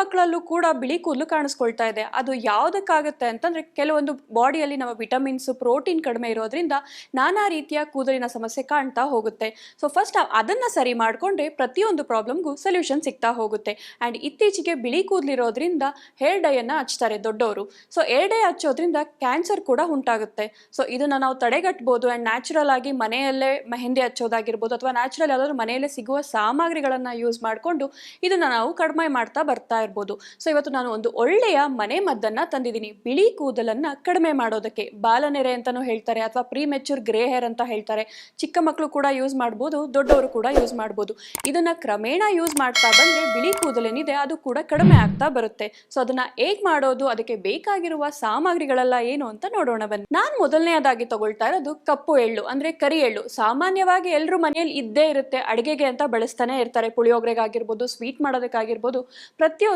ಮಕ್ಕಳಲ್ಲೂ ಕೂಡ ಬಿಳಿ ಕೂದಲು ಕಾಣಿಸ್ಕೊಳ್ತಾ ಇದೆ. ಅದು ಯಾವುದಕ್ಕಾಗುತ್ತೆ ಅಂತಂದ್ರೆ ಕೆಲವೊಂದು ಬಾಡಿಯಲ್ಲಿ ನಮ್ಮ ವಿಟಮಿನ್ಸ್, ಪ್ರೋಟೀನ್ ಕಡಿಮೆ ಇರೋದ್ರಿಂದ ನಾನಾ ರೀತಿಯ ಕೂದಲಿನ ಸಮಸ್ಯೆ ಕಾಣ್ತಾ ಹೋಗುತ್ತೆ. ಸೊ ಫಸ್ಟ್ ಅದನ್ನ ಸರಿ ಮಾಡಿಕೊಂಡ್ರೆ ಪ್ರತಿಯೊಂದು ಪ್ರಾಬ್ಲಮ್ಗೂ ಸೊಲ್ಯೂಷನ್ ಸಿಗ್ತಾ ಹೋಗುತ್ತೆ. ಆ್ಯಂಡ್ ಇತ್ತೀಚೆಗೆ ಬಿಳಿ ಕೂದಲಿರೋದ್ರಿಂದ ಹೇರ್ ಡೈಯನ್ನು ಹಚ್ತಾರೆ ದೊಡ್ಡವರು ಸೊ ಹೇರ್ ಡೈ ಹಚ್ಚೋದ್ರಿಂದ ಕ್ಯಾನ್ಸರ್ ಕೂಡ ಉಂಟಾಗುತ್ತೆ. ಸೊ ಇದನ್ನ ನಾವು ತಡೆಗಟ್ಟಬಹುದು ಅಂಡ್ ನ್ಯಾಚುರಲ್ ಆಗಿ ಮನೆಯಲ್ಲೇ ಮೆಹಂದಿ ಹಚ್ಚೋದಾಗಿರ್ಬೋದು ಅಥವಾ ನ್ಯಾಚುರಲ್ ಯಾವುದಾದ್ರು ಮನೆಯಲ್ಲೇ ಸಿಗುವ ಸಾಮಗ್ರಿಗಳನ್ನ ಯೂಸ್ ಮಾಡಿಕೊಂಡು ಇದನ್ನ ನಾವು ಕಡಿಮೆ ಮಾಡ್ತಾ ಬರ್ತಾ ಇರ್ಬೋದು ಸೊ ಇವತ್ತು ನಾನು ಒಂದು ಒಳ್ಳೆಯ ಮನೆ ಮದ್ದನ್ನ ತಂದಿದ್ದೀನಿ. ಬಿಳಿ ಕೂದಲನ್ನ ಕಡಿಮೆ ಮಾಡೋದಕ್ಕೆ. ಬಾಲನೆರೆ ಅಂತಾನೂ ಹೇಳ್ತಾರೆ, ಅಥವಾ ಪ್ರೀ ಮೆಚ್ಯೂರ್ ಗ್ರೇ ಹೇರ್ ಅಂತ ಹೇಳ್ತಾರೆ. ಚಿಕ್ಕ ಮಕ್ಕಳು ಕೂಡ ಯೂಸ್ ಮಾಡ್ಬೋದು, ದೊಡ್ಡವರು ಕೂಡ ಯೂಸ್ ಮಾಡ್ಬೋದು. ಇದನ್ನ ಕ್ರಮೇಣ ಯೂಸ್ ಮಾಡ್ತಾ ಬಂದರೆ ಬಿಳಿ ಕೂದಲೇನಿದೆ, ಅದು ಕೂಡ ಕಡಿಮೆ ಆಗ್ತಾ ಬರುತ್ತೆ. ಸೊ ಅದನ್ನ ಹೇಗೆ ಮಾಡೋದು, ಅದಕ್ಕೆ ಬೇಕಾಗಿರುವ ಸಾಮಗ್ರಿಗಳೆಲ್ಲ ಏನು ಅಂತ ನೋಡೋಣ ಬನ್ನಿ. ನಾನು ಮೊದಲನೆಯದಾಗಿ ತಗೊಳ್ತಾ ಇರೋದು ಕಪ್ಪು ಎಳ್ಳು, ಅಂದ್ರೆ ಕರಿ ಎಳ್ಳು. ಸಾಮಾನ್ಯವಾಗಿ ಎಲ್ಲರೂ ಮನೆಯಲ್ಲಿ ಇದ್ದೇ ಇರುತ್ತೆ, ಅಡುಗೆಗೆ ಅಂತ ಬಳಸ್ತಾನೆ ಇರ್ತಾರೆ. ಪುಳಿಯೋಗರೆಗಾಗಿರ್ಬೋದು ಸ್ವೀಟ್ ಮಾಡೋದಕ್ಕಾಗಿರ್ಬೋದು.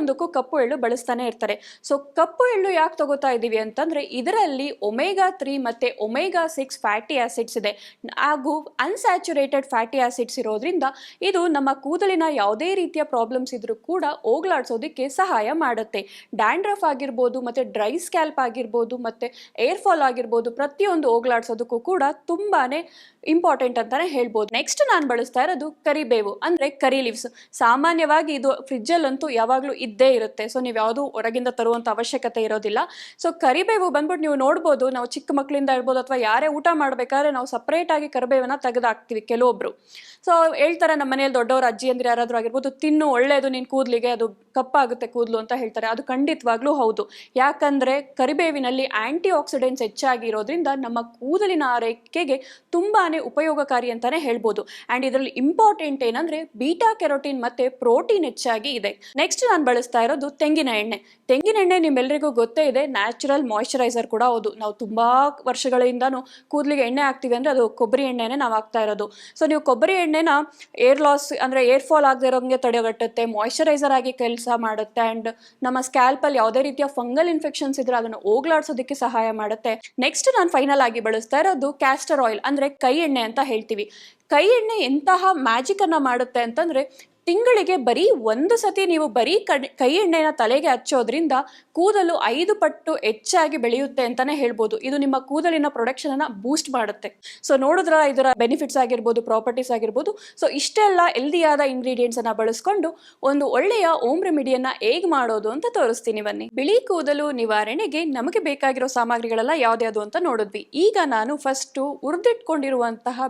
ಪ್ರತಿಯೊಂದಕ್ಕೂ ಕಪ್ಪು ಎಳ್ಳು ಬಳಸ್ತಾನೆ ಇರ್ತಾರೆ. ಸೊ ಕಪ್ಪು ಎಳ್ಳು ಯಾಕೆ ತಗೋತಾ ಇದ್ದೀವಿ ಅಂತಂದ್ರೆ ಇದರಲ್ಲಿ ಒಮೆಗಾ ತ್ರೀ ಮತ್ತೆ ಒಮೆಗಾ ಸಿಕ್ಸ್ ಫ್ಯಾಟಿ ಆಸಿಡ್ಸ್ ಇದೆ. ಹಾಗೂ ಅನ್ಸ್ಯಾಚುರೇಟೆಡ್ ಫ್ಯಾಟಿ ಆಸಿಡ್ಸ್ ಇರೋದ್ರಿಂದ ಇದು ನಮ್ಮ ಕೂದಲಿನ ಯಾವುದೇ ರೀತಿಯ ಪ್ರಾಬ್ಲಮ್ಸ್ ಇದ್ರೂ ಕೂಡ ಹೋಗ್ಲಾಡ್ಸೋದಕ್ಕೆ ಸಹಾಯ ಮಾಡುತ್ತೆ. ಡ್ಯಾಂಡ್ರಫ್ ಆಗಿರ್ಬೋದು ಮತ್ತೆ ಡ್ರೈ ಸ್ಕ್ಯಾಲ್ಪ್ ಆಗಿರ್ಬೋದು ಮತ್ತೆ ಏರ್ ಫಾಲ್ ಆಗಿರ್ಬೋದು ಪ್ರತಿಯೊಂದು ಹೋಗ್ಲಾಡ್ಸೋದಕ್ಕೂ ಕೂಡ ತುಂಬಾನೇ ಇಂಪಾರ್ಟೆಂಟ್ ಅಂತಾನೆ ಹೇಳ್ಬೋದು. ನೆಕ್ಸ್ಟ್ ನಾನು ಬಳಸ್ತಾ ಇರೋದು ಕರಿಬೇವು, ಅಂದ್ರೆ ಕರಿ ಲೀವ್ಸ್. ಸಾಮಾನ್ಯವಾಗಿ ಇದು ಫ್ರಿಜ್ಜಲ್ಲಂತೂ ಯಾವಾಗಲೂ ಇದ್ದೇ ಇರುತ್ತೆ. ಸೊ ನೀವು ಯಾವುದು ಹೊರಗಿಂದ ತರುವಂತ ಅವಶ್ಯಕತೆ ಇರೋದಿಲ್ಲ. ಸೊ ಕರಿಬೇವು ಬಂದ್ಬಿಟ್ಟು ನೀವು ನೋಡ್ಬೋದು, ನಾವು ಚಿಕ್ಕ ಮಕ್ಕಳಿಂದ ಇರ್ಬೋದು ಅಥವಾ ಯಾರೇ ಊಟ ಮಾಡ್ಬೇಕಾದ್ರೆ ನಾವು ಸಪ್ರೇಟ್ ಆಗಿ ಕರಿಬೇವನ್ನ ತೆಗೆದಾಕ್ತಿವಿ ಕೆಲವೊಬ್ರು. ಸೊ ಹೇಳ್ತಾರೆ ನಮ್ಮ ಮನೆಯಲ್ಲಿ ದೊಡ್ಡವರು, ಅಜ್ಜಿ ಅಂದ್ರೆ ಯಾರಾದ್ರೂ ಆಗಿರ್ಬೋದು, ತಿನ್ನು, ಒಳ್ಳೇದು, ನಿನ್ ಕೂದಲಿಗೆ ಅದು ಕಪ್ಪಾಗುತ್ತೆ ಕೂದಲು ಅಂತ ಹೇಳ್ತಾರೆ. ಅದು ಖಂಡಿತವಾಗ್ಲೂ ಹೌದು. ಯಾಕಂದ್ರೆ ಕರಿಬೇವಿನಲ್ಲಿ ಆಂಟಿ ಆಕ್ಸಿಡೆಂಟ್ಸ್ ಹೆಚ್ಚಾಗಿ ಇರೋದ್ರಿಂದ ನಮ್ಮ ಕೂದಲಿನ ಆರೈಕೆಗೆ ತುಂಬಾನೇ ಉಪಯೋಗಕಾರಿ ಅಂತಾನೆ ಹೇಳ್ಬೋದು. ಅಂಡ್ ಇದರಲ್ಲಿ ಇಂಪಾರ್ಟೆಂಟ್ ಏನಂದ್ರೆ ಬೀಟಾ ಕೆರೋಟಿನ್ ಮತ್ತೆ ಪ್ರೋಟೀನ್ ಹೆಚ್ಚಾಗಿ ಇದೆ. ನೆಕ್ಸ್ಟ್ ನಾನು ಬಳಸ್ತಾ ಇರೋದು ತೆಂಗಿನ ಎಣ್ಣೆ. ತೆಂಗಿನ ಎಣ್ಣೆ ನಿಮ್ಮೆಲ್ಲರಿಗೂ ಗೊತ್ತೇ ಇದೆ ನ್ಯಾಚುರಲ್ ಮಾಯಿಶ್ಚರೈಸರ್ ಕೂಡ ಹೌದು. ನಾವು ತುಂಬಾ ವರ್ಷಗಳಿಂದಾನು ಕೂದಲಿಗೆ ಎಣ್ಣೆ ಹಾಕ್ತೀವಿ ಅಂದ್ರೆ ಅದು ಕೊಬ್ಬರಿ ಎಣ್ಣೆನೇ ನಾವು ಹಾಕ್ತಾ ಇರೋದು. ಸೊ ನೀವು ಕೊಬ್ಬರಿ ಎಣ್ಣೆನ ಏರ್ ಲಾಸ್ ಅಂದ್ರೆ ಏರ್ ಫಾಲ್ ಆಗದೆ ಇರೋಂಗೆ ತಡೆಗಟ್ಟುತ್ತೆ ಮಾಯಿಶ್ಚರೈಸರ್ ಆಗಿ ಕೆಲಸ ಮಾಡುತ್ತೆ ಅಂಡ್ ನಮ್ಮ ಸ್ಕ್ಯಾಲ್ಪಲ್ಲಿ ಯಾವುದೇ ರೀತಿಯ ಫಂಗಲ್ ಇನ್ಫೆಕ್ಷನ್ಸ್ ಇದ್ರೆ ಅದನ್ನು ಹೋಗ್ಲಾಡ್ಸೋದಕ್ಕೆ ಸಹಾಯ ಮಾಡುತ್ತೆ. ನೆಕ್ಸ್ಟ್ ನಾನು ಫೈನಲ್ ಆಗಿ ಬಳಸ್ತಾ ಇರೋದು ಕ್ಯಾಸ್ಟರ್ ಆಯಿಲ್ ಅಂದ್ರೆ ಕೈ ಎಣ್ಣೆ ಅಂತ ಹೇಳ್ತೀವಿ. ಕೈ ಎಣ್ಣೆ ಎಂತಹ ಮ್ಯಾಜಿಕ್ ಅನ್ನ ಮಾಡುತ್ತೆ ಅಂತಂದ್ರೆ ತಿಂಗಳಿಗೆ ಬರೀ ಒಂದು ಸತಿ ನೀವು ಬರೀ ಕೈ ಎಣ್ಣೆನ ತಲೆಗೆ ಹಚ್ಚೋದ್ರಿಂದ ಕೂದಲು ಐದು ಪಟ್ಟು ಹೆಚ್ಚಾಗಿ ಬೆಳೆಯುತ್ತೆ ಅಂತಾನೆ ಹೇಳ್ಬೋದು. ಇದು ನಿಮ್ಮ ಕೂದಲಿನ ಪ್ರೊಡಕ್ಷನ್ ಅನ್ನ ಬೂಸ್ಟ್ ಮಾಡುತ್ತೆ. ಸೊ ನೋಡಿದ್ರ ಇದರ ಬೆನಿಫಿಟ್ಸ್ ಆಗಿರ್ಬೋದು ಪ್ರಾಪರ್ಟೀಸ್ ಆಗಿರ್ಬೋದು. ಸೊ ಇಷ್ಟೆಲ್ಲ ಹೆಲ್ದಿಯಾದ ಇಂಗ್ರೀಡಿಯೆಂಟ್ಸ್ ಅನ್ನ ಬಳಸ್ಕೊಂಡು ಒಂದು ಒಳ್ಳೆಯ ಓಮ್ ರೆಮಿಡಿಯನ್ನ ಹೇಗೆ ಮಾಡೋದು ಅಂತ ತೋರಿಸ್ತೀನಿ ಬನ್ನಿ. ಬಿಳಿ ಕೂದಲು ನಿವಾರಣೆಗೆ ನಮಗೆ ಬೇಕಾಗಿರೋ ಸಾಮಗ್ರಿಗಳೆಲ್ಲ ಯಾವ್ದು ಅಂತ ನೋಡಿದ್ವಿ. ಈಗ ನಾನು ಫಸ್ಟು ಹುರಿದಿಟ್ಕೊಂಡಿರುವಂತಹ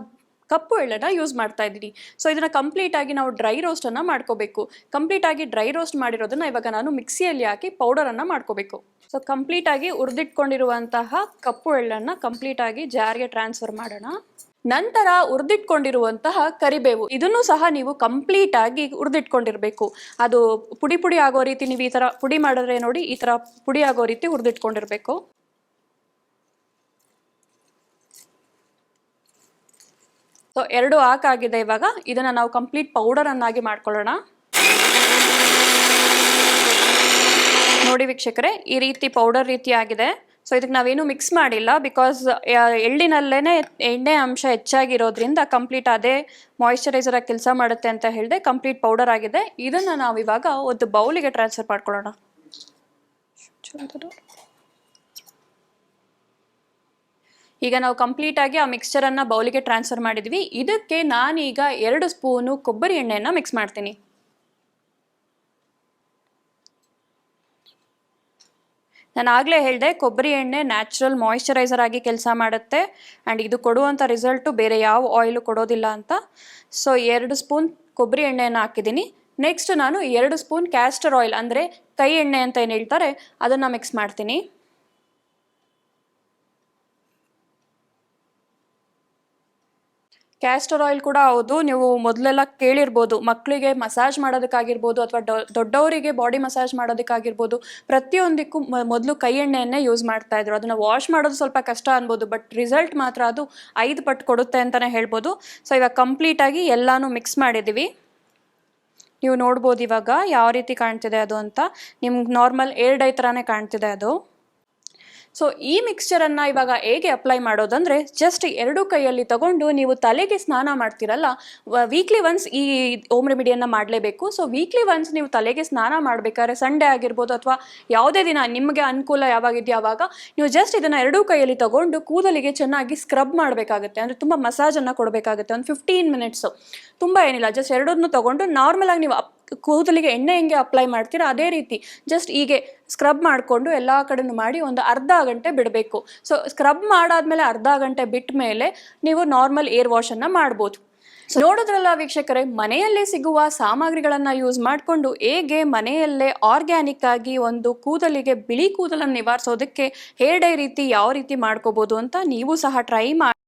ಕಪ್ಪು ಎಳ್ಳನ್ನು ಯೂಸ್ ಮಾಡ್ತಾ ಇದ್ದೀನಿ ಸೊ ಇದನ್ನು ಕಂಪ್ಲೀಟ್ ಆಗಿ ನಾವು ಡ್ರೈ ರೋಸ್ಟನ್ನು ಮಾಡ್ಕೋಬೇಕು. ಕಂಪ್ಲೀಟ್ ಆಗಿ ಡ್ರೈ ರೋಸ್ಟ್ ಮಾಡಿರೋದನ್ನು ಇವಾಗ ನಾನು ಮಿಕ್ಸಿಯಲ್ಲಿ ಹಾಕಿ ಪೌಡರನ್ನು ಮಾಡ್ಕೋಬೇಕು. ಸೊ ಕಂಪ್ಲೀಟ್ ಆಗಿ ಹುರಿದಿಟ್ಕೊಂಡಿರುವಂತಹ ಕಪ್ಪು ಎಳ್ಳನ್ನು ಕಂಪ್ಲೀಟ್ ಆಗಿ ಜಾರ್ಗೆ ಟ್ರಾನ್ಸ್ಫರ್ ಮಾಡೋಣ. ನಂತರ ಹುರಿದಿಟ್ಕೊಂಡಿರುವಂತಹ ಕರಿಬೇವು. ಇದನ್ನು ಸಹ ನೀವು ಕಂಪ್ಲೀಟ್ ಆಗಿ ಹುರಿದಿಟ್ಕೊಂಡಿರಬೇಕು ಅದು ಪುಡಿ ಪುಡಿ ಆಗೋ ರೀತಿ ನೀವು ಈ ಥರ ಪುಡಿ ಮಾಡಿದ್ರೆ ನೋಡಿ, ಈ ಥರ ಪುಡಿ ಆಗೋ ರೀತಿ ಹುರಿದಿಟ್ಕೊಂಡಿರ್ಬೇಕು ಸೊ ಎರಡು ಹಾಕಾಗಿದೆ ಇವಾಗ. ಇದನ್ನ ನಾವು ಕಂಪ್ಲೀಟ್ ಪೌಡರ್ ಅನ್ನಾಗಿ ಮಾಡ್ಕೊಳ್ಳೋಣ. ನೋಡಿ ವೀಕ್ಷಕರೇ, ಈ ರೀತಿ ಪೌಡರ್ ರೀತಿ ಆಗಿದೆ. ಸೊ ಇದಕ್ಕೆ ನಾವೇನು ಮಿಕ್ಸ್ ಮಾಡಿಲ್ಲ ಬಿಕಾಸ್ ಎಳ್ಳಿನಲ್ಲೇ ಎಣ್ಣೆ ಅಂಶ ಹೆಚ್ಚಾಗಿರೋದ್ರಿಂದ ಕಂಪ್ಲೀಟ್ ಅದೇ ಮಾಯಿಶ್ಚರೈಸರ್ ಆಗಿ ಕೆಲಸ ಮಾಡುತ್ತೆ ಅಂತ ಹೇಳಿದೆ ಕಂಪ್ಲೀಟ್ ಪೌಡರ್ ಆಗಿದೆ. ಇದನ್ನು ನಾವು ಇವಾಗ ಒಂದು ಬೌಲಿಗೆ ಟ್ರಾನ್ಸ್ಫರ್ ಮಾಡ್ಕೊಳ್ಳೋಣ. ಈಗ ನಾವು ಕಂಪ್ಲೀಟ್ ಆಗಿ ಆ ಮಿಕ್ಸ್ಚರ್ ಅನ್ನ ಬೌಲಿಗೆ ಟ್ರಾನ್ಸ್ಫರ್ ಮಾಡಿದ್ವಿ. ಇದಕ್ಕೆ ನಾನೀಗ ಎರಡು ಸ್ಪೂನು ಕೊಬ್ಬರಿ ಎಣ್ಣೆಯನ್ನು ಮಿಕ್ಸ್ ಮಾಡ್ತೀನಿ. ನಾನು ಆಗಲೇ ಹೇಳಿದೆ, ಕೊಬ್ಬರಿ ಎಣ್ಣೆ ನ್ಯಾಚುರಲ್ ಮಾಯಿಶ್ಚರೈಸರ್ ಆಗಿ ಕೆಲಸ ಮಾಡುತ್ತೆ. ಆ್ಯಂಡ್ ಇದು ಕೊಡುವಂಥ ರಿಸಲ್ಟು ಬೇರೆ ಯಾವ ಆಯಿಲು ಕೊಡೋದಿಲ್ಲ ಅಂತ. ಸೊ ಎರಡು ಸ್ಪೂನ್ ಕೊಬ್ಬರಿ ಎಣ್ಣೆಯನ್ನು ಹಾಕಿದ್ದೀನಿ. ನೆಕ್ಸ್ಟ್ ನಾನು ಎರಡು ಸ್ಪೂನ್ ಕ್ಯಾಸ್ಟರ್ ಆಯಿಲ್ ಅಂದರೆ ಕೈ ಎಣ್ಣೆ ಅಂತ ಏನು ಹೇಳ್ತಾರೆ, ಅದನ್ನು ಮಿಕ್ಸ್ ಮಾಡ್ತೀನಿ. ಕ್ಯಾಸ್ಟರ್ ಆಯಿಲ್ ಕೂಡ ಹೌದು. ನೀವು ಮೊದಲೆಲ್ಲ ಕೇಳಿರ್ಬೋದು. ಮಕ್ಕಳಿಗೆ ಮಸಾಜ್ ಮಾಡೋದಕ್ಕಾಗಿರ್ಬೋದು ಅಥವಾ ದೊಡ್ಡವರಿಗೆ ಬಾಡಿ ಮಸಾಜ್ ಮಾಡೋದಕ್ಕಾಗಿರ್ಬೋದು. ಪ್ರತಿಯೊಂದಕ್ಕೂ ಮೊದಲು ಕೈ ಎಣ್ಣೆಯನ್ನೇ ಯೂಸ್ ಮಾಡ್ತಾ ಇದ್ರು. ಅದನ್ನ ವಾಶ್ ಮಾಡೋದು ಸ್ವಲ್ಪ ಕಷ್ಟ ಅನ್ಬೋದು. ಬಟ್ ರಿಸಲ್ಟ್ ಮಾತ್ರ ಅದು ಐದು ಪಟ್ಟು ಕೊಡುತ್ತೆ ಅಂತಲೇ ಹೇಳ್ಬೋದು. ಸೊ ಇವಾಗ ಕಂಪ್ಲೀಟಾಗಿ ಎಲ್ಲಾನು ಮಿಕ್ಸ್ ಮಾಡಿದ್ದೀವಿ. ನೀವು ನೋಡ್ಬೋದು ಇವಾಗ ಯಾವ ರೀತಿ ಕಾಣ್ತಿದೆ ಅದು ಅಂತ. ನಿಮ್ಗೆ ನಾರ್ಮಲ್ ಏರ್ಡೈ ಥರನೇ ಕಾಣ್ತಿದೆ ಅದು. ಸೊ ಈ ಮಿಕ್ಸ್ಚರನ್ನು ಇವಾಗ ಹೇಗೆ ಅಪ್ಲೈ ಮಾಡೋದಂದ್ರೆ ಜಸ್ಟ್ ಎರಡು ಕೈಯಲ್ಲಿ ತಗೊಂಡು ನೀವು ತಲೆಗೆ ಸ್ನಾನ ಮಾಡ್ತೀರಲ್ಲ ವೀಕ್ಲಿ ಒನ್ಸ್ ಈ ಓಮ್ ರೆಮಿಡಿಯನ್ನು ಮಾಡಲೇಬೇಕು. ಸೊ ವೀಕ್ಲಿ ಒನ್ಸ್ ನೀವು ತಲೆಗೆ ಸ್ನಾನ ಮಾಡಬೇಕಾದ್ರೆ ಸಂಡೇ ಆಗಿರ್ಬೋದು ಅಥವಾ ಯಾವುದೇ ದಿನ ನಿಮಗೆ ಅನುಕೂಲ ಯಾವಾಗಿದೆಯೋ ಅವಾಗ ನೀವು ಜಸ್ಟ್ ಇದನ್ನು ಎರಡೂ ಕೈಯಲ್ಲಿ ತಗೊಂಡು ಕೂದಲಿಗೆ ಚೆನ್ನಾಗಿ ಸ್ಕ್ರಬ್ ಮಾಡಬೇಕಾಗುತ್ತೆ. ಅಂದರೆ ತುಂಬ ಮಸಾಜನ್ನು ಕೊಡಬೇಕಾಗುತ್ತೆ. ಒಂದು ಫಿಫ್ಟೀನ್ ಮಿನಿಟ್ಸು ತುಂಬ ಏನಿಲ್ಲ ಜಸ್ಟ್ ಎರಡನ್ನೂ ತಗೊಂಡು ನಾರ್ಮಲಾಗಿ ನೀವು ಕೂದಲಿಗೆ ಎಣ್ಣೆ ಹೆಂಗೆ ಅಪ್ಲೈ ಮಾಡ್ತೀರಾ ಅದೇ ರೀತಿ ಜಸ್ಟ್ ಹೀಗೆ ಸ್ಕ್ರಬ್ ಮಾಡಿಕೊಂಡು ಎಲ್ಲ ಕಡೆನೂ ಮಾಡಿ ಒಂದು ಅರ್ಧ ಗಂಟೆ ಬಿಡಬೇಕು. ಸೊ ಸ್ಕ್ರಬ್ ಮಾಡಾದ್ಮೇಲೆ ಅರ್ಧ ಗಂಟೆ ಬಿಟ್ಟ ಮೇಲೆ ನೀವು ನಾರ್ಮಲ್ ಏರ್ ವಾಶನ್ನು ಮಾಡ್ಬೋದು. ನೋಡೋದ್ರಲ್ಲ ವೀಕ್ಷಕರೇ, ಮನೆಯಲ್ಲೇ ಸಿಗುವ ಸಾಮಗ್ರಿಗಳನ್ನು ಯೂಸ್ ಮಾಡಿಕೊಂಡು ಹೇಗೆ ಮನೆಯಲ್ಲೇ ಆರ್ಗ್ಯಾನಿಕ್ ಆಗಿ ಒಂದು ಕೂದಲಿಗೆ ಬಿಳಿ ಕೂದಲನ್ನು ನಿವಾರಿಸೋದಕ್ಕೆ ಹೇರ್ ಡೈ ರೀತಿ, ಯಾವ ರೀತಿ ಮಾಡ್ಕೋಬೋದು ಅಂತ ನೀವು ಸಹ ಟ್ರೈ ಮಾಡಿ.